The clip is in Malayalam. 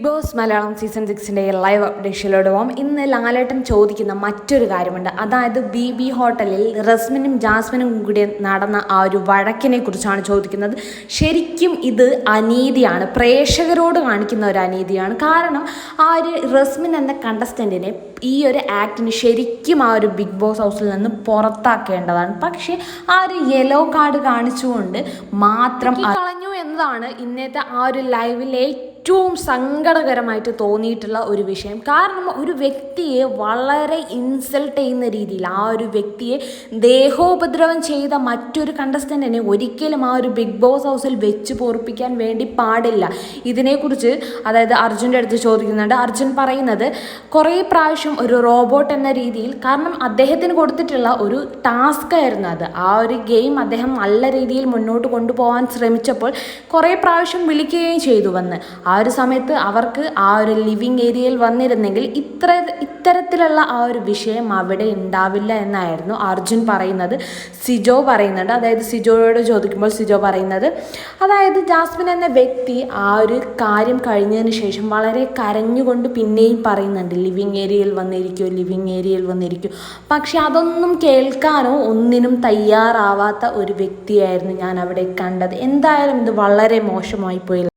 ബിഗ് ബോസ് മലയാളം സീസൺ സിക്സിന്റെ ലൈവ് അപ്ഡേഷനിലൂടെ പോകാം ഇന്ന് ലാലേട്ടൻ ചോദിക്കുന്ന മറ്റൊരു കാര്യമുണ്ട്. അതായത് ബി ബി ഹോട്ടലിൽ റസ്മിനും ജാസ്മിനും കൂടി നടന്ന ആ ഒരു വഴക്കിനെ കുറിച്ചാണ് ചോദിക്കുന്നത്. ശരിക്കും ഇത് അനീതിയാണ്. പ്രേക്ഷകരോട് കാണിക്കുന്ന ഒരു അനീതിയാണ്. കാരണം ആ ഒരു റസ്മിൻ എന്ന കണ്ടസ്റ്റന്റിനെ ഈ ഒരു ആക്ടിന് ശരിക്കും ആ ഒരു ബിഗ് ബോസ് ഹൗസിൽ നിന്ന് പുറത്താക്കേണ്ടതാണ്. പക്ഷേ ആ ഒരു യെല്ലോ കാർഡ് കാണിച്ചുകൊണ്ട് മാത്രം കളഞ്ഞു എന്നതാണ് ഇന്നത്തെ ആ ഒരു ലൈവിലെ ഏറ്റവും സങ്കടകരമായിട്ട് തോന്നിയിട്ടുള്ള ഒരു വിഷയം. കാരണം ഒരു വ്യക്തിയെ വളരെ ഇൻസൾട്ട് ചെയ്യുന്ന രീതിയിൽ ആ ഒരു വ്യക്തിയെ ദേഹോപദ്രവം ചെയ്ത മറ്റൊരു കണ്ടസ്റ്റന്റിനെ ഒരിക്കലും ആ ഒരു ബിഗ് ബോസ് ഹൗസിൽ വെച്ച് പൊറപ്പിക്കാൻ വേണ്ടി പാടില്ല. ഇതിനെക്കുറിച്ച് അതായത് അർജുന്റെ അടുത്ത് ചോദിക്കുന്നുണ്ട്. അർജുൻ പറയുന്നത് കുറേ പ്രാവശ്യം ഒരു റോബോട്ട് എന്ന രീതിയിൽ കാരണം അദ്ദേഹത്തിന് കൊടുത്തിട്ടുള്ള ഒരു ടാസ്ക് ആയിരുന്നു അത്. ആ ഒരു ഗെയിം അദ്ദേഹം നല്ല രീതിയിൽ മുന്നോട്ട് കൊണ്ടുപോകാൻ ശ്രമിച്ചപ്പോൾ കുറേ പ്രാവശ്യം വിളിക്കുകയും ചെയ്തു വന്ന്. ആ ഒരു സമയത്ത് അവർക്ക് ആ ഒരു ലിവിങ് ഏരിയയിൽ വന്നിരുന്നെങ്കിൽ ഇത്ര ഇത്തരത്തിലുള്ള ആ ഒരു വിഷയം അവിടെ ഉണ്ടാവില്ല എന്നായിരുന്നു അർജുൻ പറയുന്നത്. സിജോ പറയുന്നുണ്ട്. അതായത് സിജോയോട് ചോദിക്കുമ്പോൾ സിജോ പറയുന്നത് അതായത് ജാസ്മിൻ എന്ന വ്യക്തി ആ ഒരു കാര്യം കഴിഞ്ഞതിന് ശേഷം വളരെ കരഞ്ഞുകൊണ്ട് പിന്നെയും പറയുന്നുണ്ട് ലിവിങ് ഏരിയയിൽ വന്നിരിക്കൂ ലിവിങ് ഏരിയയിൽ വന്നിരിക്കൂ. പക്ഷെ അതൊന്നും കേൾക്കാനോ ഒന്നിനും തയ്യാറാവാത്ത ഒരു വ്യക്തിയായിരുന്നു ഞാൻ അവിടെ കണ്ടത്. എന്തായാലും ഇത് വളരെ മോശമായി പോയി